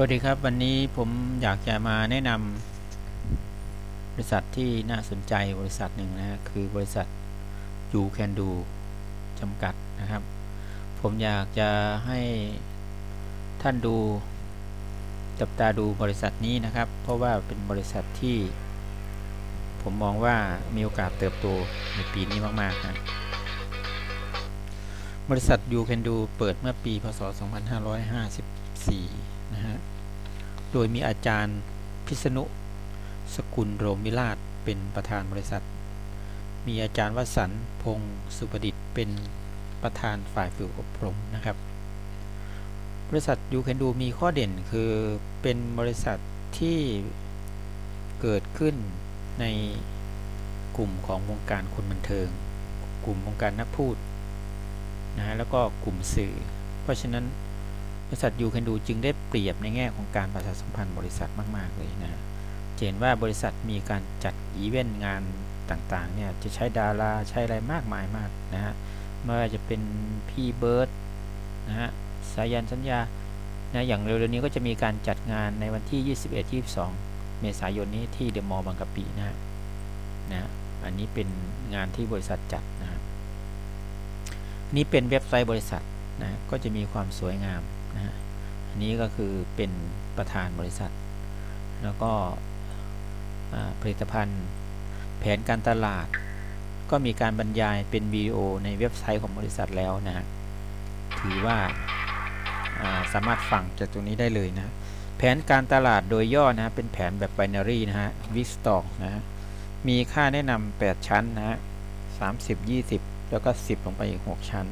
สวัสดีครับ วันนี้ผมอยากจะมาแนะนำบริษัทที่น่าสนใจบริษัทหนึ่งนะคือบริษัท You Can Do จำกัดนะครับ ผมอยากจะให้ท่านดูจับตาดูบริษัทนี้นะครับ เพราะว่าเป็นบริษัทที่ ผมมองว่ามีโอกาสเติบโตในปีนี้มากๆนะบริษัท You Can Do เปิดเมื่อปีพศ 2554 นะฮะ โดยมีอาจารย์พิษณุสกุลโรมวิราชเป็นประธานบริษัท มีอาจารย์วสันต์พงศ์สุประดิษฐ์เป็นประธานฝ่ายฝึกอบรมนะครับ บริษัทยูแคนดูมีข้อเด่นคือเป็นบริษัทที่เกิดขึ้นในกลุ่มของวงการคนบันเทิง กลุ่มวงการนักพูดนะฮะแล้วก็กลุ่มสื่อ เพราะฉะนั้น บริษัทยูแคนดูจึงได้เปรียบในแง่ของการประชาสัมพันธ์บริษัทมาก ๆ เลยนะเห็นว่าบริษัทมีการจัดอีเวนต์งานต่างๆเนี่ยจะใช้ดาราใช้อะไรมากมายมากนะฮะไม่ว่าจะเป็นพี่เบิร์ดนะฮะสายันสัญญานะอย่างเร็วๆนี้ก็จะมีการจัดงานในวันที่ 21-22 เมษายนนี้ที่เดอะมอลล์บางกะปินะฮะนะอันนี้เป็นงานที่บริษัทจัดนะนี่เป็นเว็บไซต์บริษัทนะก็จะมีความสวยงาม นะอันนี้ก็คือเป็นประธานบริษัท แล้วก็ผลิตภัณฑ์ แผนการตลาด ก็มีการบรรยายเป็นวิดีโอในเว็บไซต์ของบริษัทแล้วนะฮะถือว่าสามารถฟังจากตรงนี้ได้เลยนะ แผนการตลาดโดยย่อนะเป็นแผนแบบไบนารีนะฮะวิสตอกนะฮะมีค่าแนะนำ8 ชั้นนะฮะ30 20 แล้วก็ 10 ลงไปอีก 6 ชั้น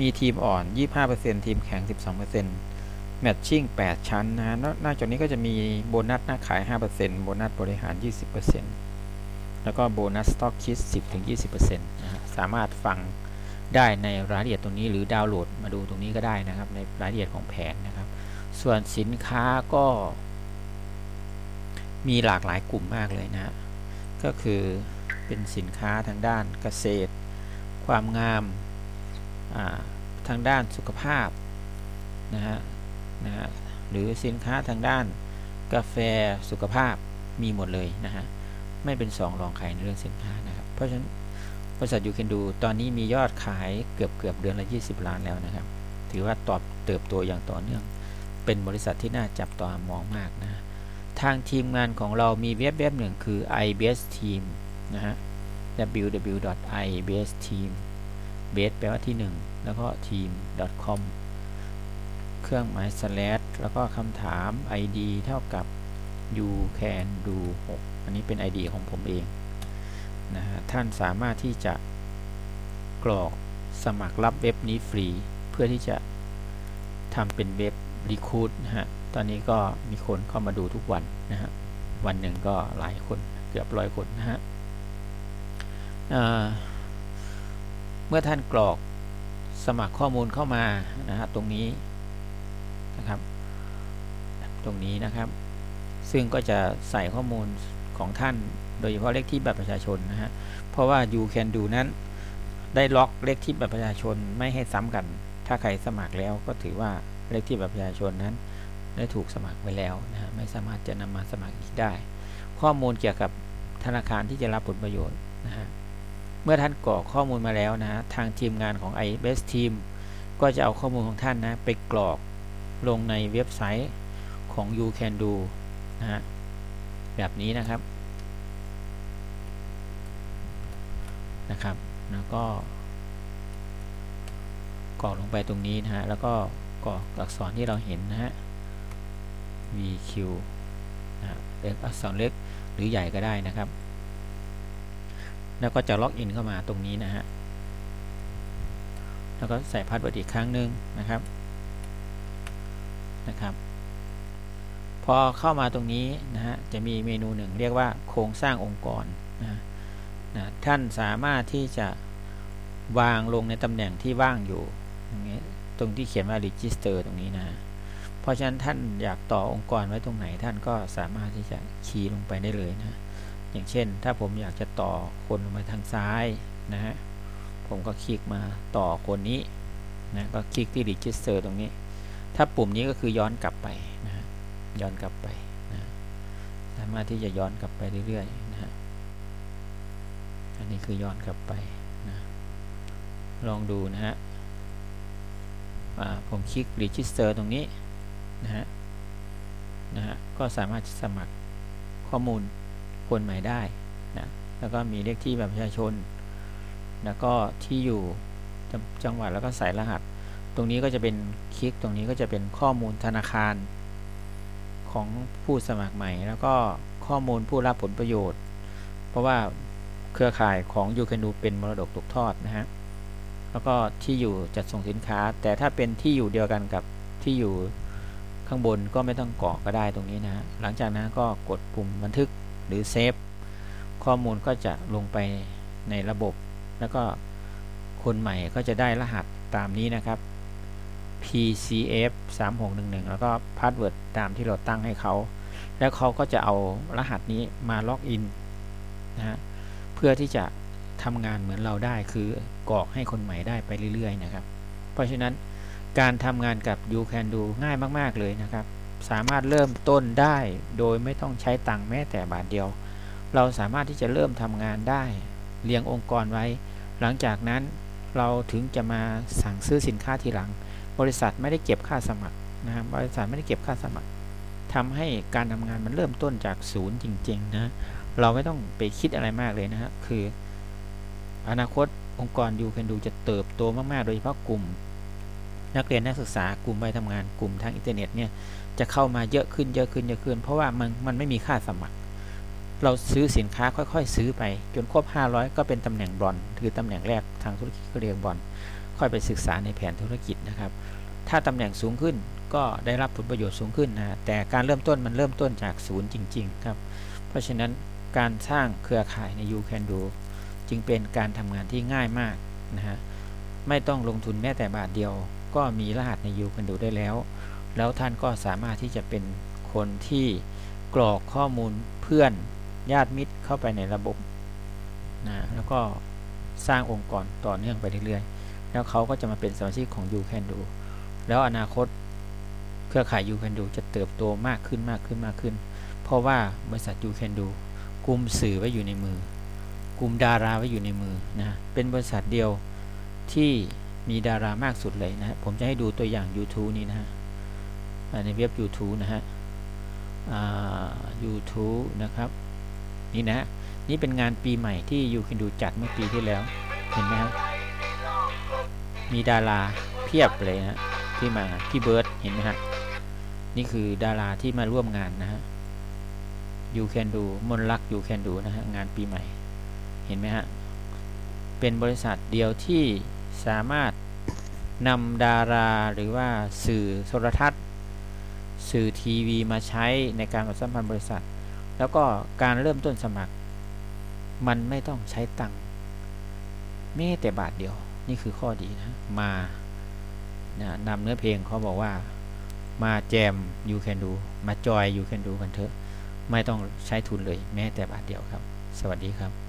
มีทีมอ่อน 25%ทีมแข็ง 12%แมทชิ่ง 8 ชั้นนะฮะนอกจากนี้ก็จะมีโบนัสหน้าขาย 5%โบนัสบริหาร 20%แล้วก็โบนัสสต็อกคิด10-20%นะฮะสามารถฟังได้ในรายละเอียดตรงนี้หรือดาวน์โหลดมาดูตรงนี้ก็ได้นะครับ ในรายละเอียดของแผนนะครับ ส่วนสินค้าก็มีหลากหลายกลุ่มมากเลยนะ ก็คือเป็นสินค้าทางด้านเกษตร ความงาม ทางด้านสุขภาพนะฮะนะฮะหรือสินค้าทางด้านกาแฟสุขภาพมีหมดเลยนะฮะไม่เป็นสองรองใครในเรื่องสินค้านะครับ เพราะฉะนั้นบริษัทยูเคนดูตอนนี้มียอดขายเกือบเกือบเดือนละ 20 ล้านแล้วนะครับ ถือว่าตอบเติบโตอย่างต่อเนื่อง เป็นบริษัทที่น่าจับตามองมากนะ ทางทีมงานของเรามีเว็บเว็บหนึ่งคือ ibs team นะฮะ www.ibs team เบสแปลว่าที่ 1 แล้วก็ทีม .com เครื่องหมาย slash แล้วก็คำถาม id เท่ากับ you can do 6อันนี้เป็น id ของผมเองนะฮะท่านสามารถที่จะกรอกสมัครรับเว็บนี้ฟรี เพื่อที่จะทำเป็นเว็บรีคูดนะฮะ ตอนนี้ก็มีคนเข้ามาดูทุกวันนะฮะ วันหนึ่งก็หลายคนเกือบร้อยคนนะฮะ เมื่อท่านกรอกสมัครข้อมูลเข้ามานะฮะตรงนี้นะครับ ตรงนี้นะครับ ซึ่งก็จะใส่ข้อมูลของท่านโดยเฉพาะเลขที่บัตรประชาชนนะฮะเพราะว่า you can do นั้นได้ล็อกเลขที่บัตรประชาชนไม่ให้ซ้ำกัน ถ้าใครสมัครแล้วก็ถือว่าเลขที่บัตรประชาชนนั้น ได้ถูกสมัครไว้แล้วนะฮะไม่สามารถจะนำมาสมัครอีกได้ ข้อมูลเกี่ยวกับธนาคารที่จะรับผลประโยชน์นะฮะ เมื่อท่านกรอกข้อมูลมาแล้วนะทางทีมงานของ iBest Team ก็จะเอาข้อมูลของท่านนะไปกรอกลงในเว็บไซต์ของ You Can Do นะฮะแบบนี้นะครับนะครับแล้วก็กรอกลงไปตรงนี้นะฮะแล้วก็กรอกอักษรที่เราเห็นนะฮะ VQ นะเป็นอักษรเล็กหรือใหญ่ก็ได้นะครับ แล้วก็จะล็อกอินเข้ามาตรงนี้นะฮะ แล้วก็ใส่พาสเวิร์ดอีกครั้งหนึ่งนะครับ นะครับ พอเข้ามาตรงนี้นะฮะ จะมีเมนูหนึ่งเรียกว่าโครงสร้างองค์กรนะนะท่านสามารถที่จะวางลงในตำแหน่งที่ว่างอยู่ ตรงนี้ตรงที่เขียนว่า register ตรงนี้นะ เพราะฉะนั้นท่านอยากต่อองค์กรไว้ตรงไหนท่านก็สามารถที่จะคีย์ลงไปได้เลยนะ อย่างเช่น ถ้าผมอยากจะต่อคนมาทางซ้ายนะฮะผมก็คลิกมาต่อคนนี้นะก็คลิกที่ register ตรงนี้ ถ้าปุ่มนี้ก็คือย้อนกลับไปนะฮะย้อนกลับไปนะสามารถที่จะย้อนกลับไปเรื่อยๆนะฮะอันนี้คือย้อนกลับไปนะลองดูนะฮะผมคลิก register ตรงนี้นะฮะนะฮะก็สามารถสมัครข้อมูล คนใหม่ได้นะแล้วก็มีเลขที่แบบประชาชน แล้วก็ที่อยู่จังหวัดแล้วก็ใส่รหัส ตรงนี้ก็จะเป็นคลิกตรงนี้ก็จะเป็นข้อมูลธนาคาร ของผู้สมัครใหม่ แล้วก็ข้อมูลผู้รับผลประโยชน์ เพราะว่าเครือข่ายของยูเคนูเป็นมรดกตกทอดนะฮะแล้วก็ที่อยู่จัดส่งสินค้า แต่ถ้าเป็นที่อยู่เดียวกันกับที่อยู่ข้างบนก็ไม่ต้องกรอกก็ได้ตรงนี้นะฮะหลังจากนั้นก็กดปุ่มบันทึก หรือเซฟข้อมูลก็จะลงไปในระบบ แล้วก็คนใหม่ก็จะได้รหัสตามนี้นะครับ PCF 3611 แล้วก็พาสเวิร์ดตามที่เราตั้งให้เขา แล้วเขาก็จะเอารหัสนี้มาล็อกอินนะฮะเพื่อที่จะทำงานเหมือนเราได้คือกรอกให้คนใหม่ได้ไปเรื่อยๆนะครับ เพราะฉะนั้นการทำงานกับ You Can Do ง่ายมาก ๆ เลยนะครับ สามารถเริ่มต้นได้โดยไม่ต้องใช้ตังค์แม้แต่บาทเดียว เราสามารถที่จะเริ่มทำงานได้เรียงองค์กรไว้ หลังจากนั้นเราถึงจะมาสั่งซื้อสินค้าทีหลัง บริษัทไม่ได้เก็บค่าสมัครนะครับบริษัทไม่ได้เก็บค่าสมัครทำให้การทำงานมันเริ่มต้นจากศูนย์จริง ๆ นะ เราไม่ต้องไปคิดอะไรมากเลยนะครับคือ อนาคตองค์กรยูแคนดูจะเติบโตมาก ๆ โดยเฉพาะกลุ่ม นักเรียนนักศึกษากลุ่มวัยทำงานกลุ่มทางอินเทอร์เน็ตเนี่ยจะเข้ามาเยอะขึ้นเยอะขึ้นเยอะขึ้น เพราะว่ามันมันไม่มีค่าสมัคร เราซื้อสินค้าค่อยๆ ซื้อไป จนครบ 500 ก็เป็นตำแหน่งบอลคือตำแหน่งแรกทางธุรกิจก็เรียกบอลค่อยไปศึกษาในแผนธุรกิจนะครับ ถ้าตำแหน่งสูงขึ้นก็ได้รับผลประโยชน์สูงขึ้นนะแต่การเริ่มต้นมันเริ่มต้นจากศูนย์จริง ๆ ครับ เพราะฉะนั้นการสร้างเครือข่ายใน You Can Do จึงเป็นการทำงานที่ง่ายมากนะฮะไม่ต้องลงทุนแม้แต่บาทเดียว ก็มีรหัสในยูกันดูได้แล้ว แล้วท่านก็สามารถที่จะเป็นคนที่กรอกข้อมูลเพื่อนญาติมิตรเข้าไปในระบบนะแล้วก็สร้างองค์กรต่อเนื่องไปเรื่อยๆ แล้วเขาก็จะมาเป็นสมาชิกของ You Can Do แล้วอนาคตเครือข่าย You Can Do จะเติบโตมากขึ้นมากขึ้นมากขึ้น เพราะว่าบริษัท You Can Do กุมสื่อไว้อยู่ในมือ กลุ่มดาราไว้อยู่ในมือนะเป็นบริษัทเดียวที่ มีดารามากสุดเลยนะผมจะให้ดูตัวอย่าง YouTube นี่นะฮะในเว็บ YouTube นะฮะ YouTube นะครับ นี่นะนี่เป็นงานปีใหม่ที่ยูคินดูจัดเมื่อปีที่แล้ว เห็นไหมครับมีดาราเพียบเลยนะที่มาพี่เบิร์ดเห็นไหมฮะ นี่คือดาราที่มาร่วมงานนะฮะ You Can Do มนลัก You Can Do นะฮะ งานปีใหม่ เห็นไหมฮะ เป็นบริษัทเดียวที่ สามารถนำดาราหรือว่าสื่อโทรทัศน์ สื่อทีวีมาใช้ในการประชาสัมพันธ์บริษัท แล้วก็การเริ่มต้นสมัคร มันไม่ต้องใช้ตังค์แม้แต่บาทเดียวนี่คือข้อดีนะ มานะนำเนื้อเพลงเขาบอกว่ามาแจม you can do มาจอย you can do กันเถอะ ไม่ต้องใช้ทุนเลย แม้แต่บาทเดียวครับ สวัสดีครับ